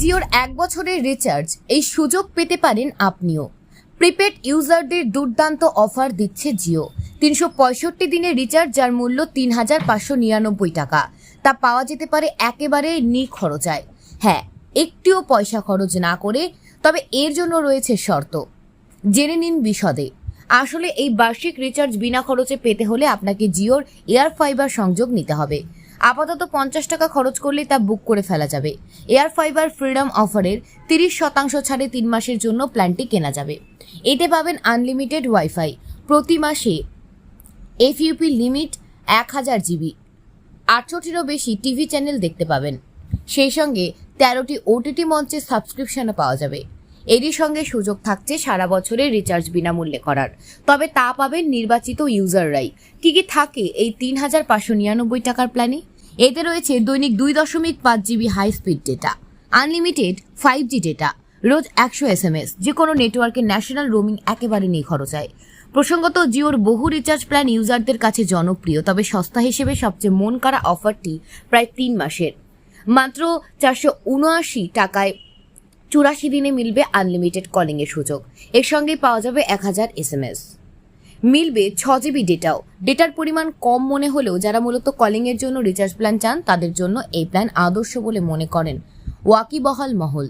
জিওর এক বছরের রিচার্জ, এই সুযোগ পেতে পারেন আপনিও। প্রিপেড ইউজারদের দুর্দান্ত অফার দিচ্ছে জিও। তিনশো পঁয়ষট্টি দিনের রিচার্জ, যার মূল্য তিন হাজার পাঁচশো নিরানব্বই টাকা। তা পাওয়া যেতে পারে একেবারে নিখরচায় হ্যাঁ একটিও পয়সা খরচ না করে, তবে এর জন্য রয়েছে শর্ত। জেনে নিন বিশদে। আসলে এই বার্ষিক রিচার্জ বিনা খরচে পেতে হলে আপনাকে জিওর এয়ার ফাইবার সংযোগ নিতে হবে। আপাতত পঞ্চাশ টাকা খরচ করলে তা বুক করে ফেলা যাবে। এয়ার ফাইবার ফ্রিডম অফারের তিরিশ শতাংশ ছাড়ে তিন মাসের জন্য প্ল্যানটি কেনা যাবে। এতে পাবেন আনলিমিটেড ওয়াইফাই প্রতি মাসে এফইউপি লিমিট এক হাজার জিবি আটশোটিরও বেশি টিভি চ্যানেল দেখতে পাবেন। সেই সঙ্গে তেরোটি ওটিটি মঞ্চের সাবস্ক্রিপশনও পাওয়া যাবে। এরই সঙ্গে সুযোগ থাকছে সারা বছরের রিচার্জ বিনামূল্যে করার। তবে তা পাবেন নির্বাচিত ইউজাররাই কি কি থাকে এই তিন হাজার পাঁচশো নিরানব্বই টাকার প্ল্যানে এতে রয়েছে দৈনিক দুই দশমিক পাঁচ GB high speed data unlimited five G data রোজ একশো এস এম এস যে কোনো নেটওয়ার্কের ন্যাশনাল রোমিং একেবারে নেই খরচায় প্রসঙ্গত, জিওর বহু রিচার্জ প্ল্যান ইউজারদের কাছে জনপ্রিয়, তবে সস্তা হিসেবে সবচেয়ে মন করা অফারটি প্রায় তিন মাসের। মাত্র চারশো উনআশি টাকায় চুরাশি দিনে মিলবে আনলিমিটেড কলিংয়ের সুযোগ। এর সঙ্গে পাওয়া যাবে এক হাজার এস এম এস মিলবে ছ জিবি ডেটাও ডেটার পরিমাণ কম মনে হলেও যারা মূলত কলিংয়ের জন্য রিচার্জ প্ল্যান চান, তাদের জন্য এই প্ল্যান আদর্শ বলে মনে করেন। ওয়াকিবহাল মহল।